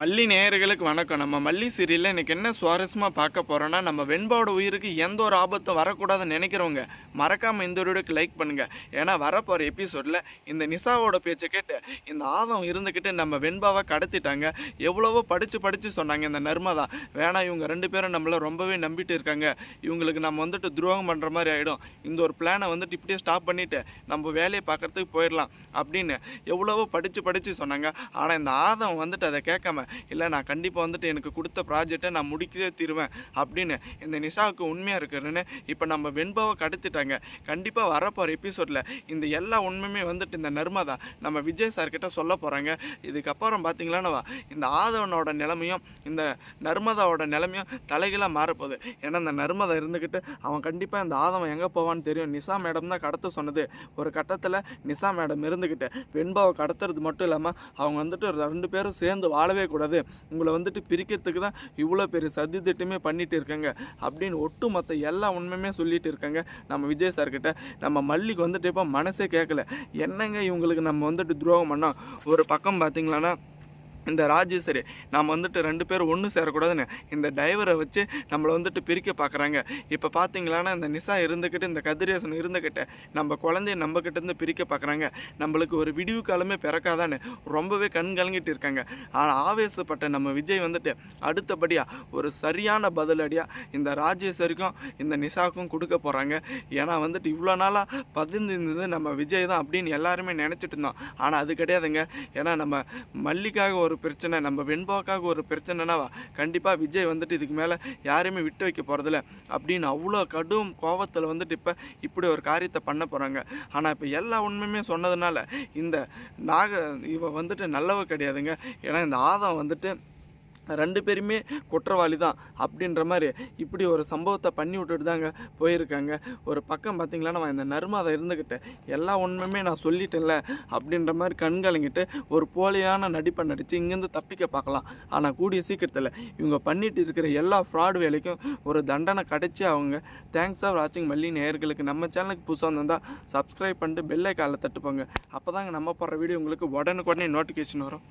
மல்லி நேயர்களுக்கு வணக்கம். நம்ம மல்லி சீரியலில் இன்னைக்கு என்ன சுவாரஸ்யமாக பார்க்க போகிறோன்னா நம்ம வெண்பாவோட உயிருக்கு எந்த ஒரு ஆபத்தும் வரக்கூடாதுன்னு நினைக்கிறவங்க மறக்காமல் இந்த வீடியோக்கு லைக் பண்ணுங்கள் ஏன்னா வரப்போகிற எபிசோடில் இந்த நிசாவோட பேச்சை கேட்டு இந்த ஆதம் இருந்துக்கிட்டு நம்ம வெண்பாவை கடத்திட்டாங்க. எவ்வளவோ படித்து படித்து சொன்னாங்க இந்த நர்மதா. வேணாம் இவங்க ரெண்டு பேரும் நம்மளை ரொம்பவே நம்பிட்டு இருக்காங்க. இவங்களுக்கு நம்ம வந்துட்டு துரோகம் பண்ணுற மாதிரி ஆகிடும் இந்த ஒரு பிளானை வந்துட்டு இப்படியே ஸ்டாப் பண்ணிவிட்டு நம்ம வேலையை பார்க்கறதுக்கு போயிடலாம் அப்படின்னு எவ்வளவோ படித்து படித்து சொன்னாங்க. ஆனால் இந்த ஆதம் வந்துட்டு அதை கேட்காம இல்லை நான் கண்டிப்பாக வந்துட்டு எனக்கு கொடுத்த ப்ராஜெக்டை நான் முடிக்கவே தீருவேன் அப்படின்னு இந்த நிஷாவுக்கு உண்மையாக இருக்கிறேன்னு இப்போ நம்ம வெண்பாவை கடத்திட்டாங்க. கண்டிப்பாக வரப்போகிற எபிசோடில் இந்த எல்லா உண்மையுமே வந்துட்டு இந்த நர்மதா நம்ம விஜய் சார் கிட்ட சொல்ல போகிறாங்க இதுக்கப்புறம் பார்த்தீங்களானவா இந்த ஆதவனோட நிலைமையும் இந்த நர்மதாவோட நிலைமையும் தலைகீழாக மாறப்போகுது. ஏன்னா இந்த நர்மதா இருந்துக்கிட்டு அவன் கண்டிப்பாக இந்த ஆதவன் எங்கே போவான்னு தெரியும். நிஷா மேடம் தான் கடத்த சொன்னது. ஒரு கட்டத்தில் நிஷா மேடம் இருந்துக்கிட்டு வெண்பாவை கடத்துறது மட்டும் இல்லாமல் அவங்க வந்துட்டு ரெண்டு பேரும் சேர்ந்து வாழவே கூடாது. உங்களை வந்துட்டு பிரிக்கிறதுக்கு தான் இவ்வளோ பெரிய சதி திட்டமே பண்ணிட்டு இருக்காங்க. அப்படின்னு ஒட்டுமொத்த எல்லா உண்மையுமே சொல்லிட்டு இருக்காங்க. நம்ம விஜய் சார்கிட்ட நம்ம மல்லிக்கு வந்துட்டு இப்போ மனசே கேட்கல என்னங்க இவங்களுக்கு நம்ம வந்துட்டு துரோகம் பண்ணோம்? ஒரு பக்கம் பார்த்தீங்களான்னா இந்த ராஜேஸ்வரி நாம் வந்துட்டு ரெண்டு பேரும் ஒன்று சேரக்கூடாதுன்னு இந்த டைவரை வச்சு நம்மளை வந்துட்டு பிரிக்க பார்க்குறாங்க. இப்போ பார்த்தீங்களான்னா இந்த நிசா இருந்துக்கிட்டு இந்த கதிரேசன் இருந்துக்கிட்ட நம்ம குழந்தைய நம்ம இருந்து பிரிக்க பார்க்குறாங்க. நம்மளுக்கு ஒரு விடிவு காலமே பிறக்காதான்னு ரொம்பவே கண் கலங்கிட்டு இருக்காங்க. ஆனால் ஆவேசப்பட்ட நம்ம விஜய் வந்துட்டு அடுத்தபடியாக ஒரு சரியான பதிலடியாக இந்த ராஜேஸ்வரிக்கும் இந்த நிசாவுக்கும் கொடுக்க போகிறாங்க ஏன்னா வந்துட்டு இவ்வளோ நாளாக பதிர்ந்திருந்தது நம்ம விஜய் தான் அப்படின்னு எல்லாருமே நினச்சிட்டு இருந்தோம். ஆனால் அது கிடையாதுங்க. ஏன்னா நம்ம மல்லிக்காக ஒரு ஒரு பிரச்சனை நம்ம வெண்பாக்காக ஒரு பிரச்சனைனாவா கண்டிப்பாக விஜய் வந்துட்டு இதுக்கு மேலே யாரையுமே விட்டு வைக்க போகிறதில்ல அப்படின்னு அவ்வளோ கடும் கோபத்தில் வந்துட்டு இப்போ இப்படி ஒரு காரியத்தை பண்ண போகிறாங்க ஆனால் இப்போ எல்லா உண்மையுமே சொன்னதுனால இந்த நாக இவ வந்துட்டு நல்லவ கிடையாதுங்க. ஏன்னா இந்த ஆதம் வந்துட்டு ரெண்டு பேருமே குற்றவாளி தான் அப்படின்ற மாதிரி இப்படி ஒரு சம்பவத்தை பண்ணி விட்டுட்டு தாங்க போயிருக்காங்க. ஒரு பக்கம் பார்த்திங்களா நம்ம இந்த நர்மதை இருந்துக்கிட்டு எல்லா உண்மையுமே நான் சொல்லிட்டேன்ல அப்படின்ற மாதிரி கண்கலங்கிட்டு ஒரு போலியான நடிப்பை நடித்து இங்கேருந்து தப்பிக்க பார்க்கலாம். ஆனால் கூடிய சீக்கிரத்தில் இவங்க பண்ணிட்டு இருக்கிற எல்லா ஃப்ராடு வேலைக்கும் ஒரு தண்டனை கிடச்சி அவங்க தேங்க்ஸ் ஆஃப் வாட்சிங் மல்லி நேயர்களுக்கு. நம்ம சேனலுக்கு புதுசாக வந்திருந்தால் சப்ஸ்கிரைப் பண்ணிட்டு பெல்லை காலில் தட்டுப்பாங்க. அப்போ தாங்க நம்ம போடுற வீடியோ உங்களுக்கு உடனுக்குடனே நோட்டிஃபிகேஷன் வரும்.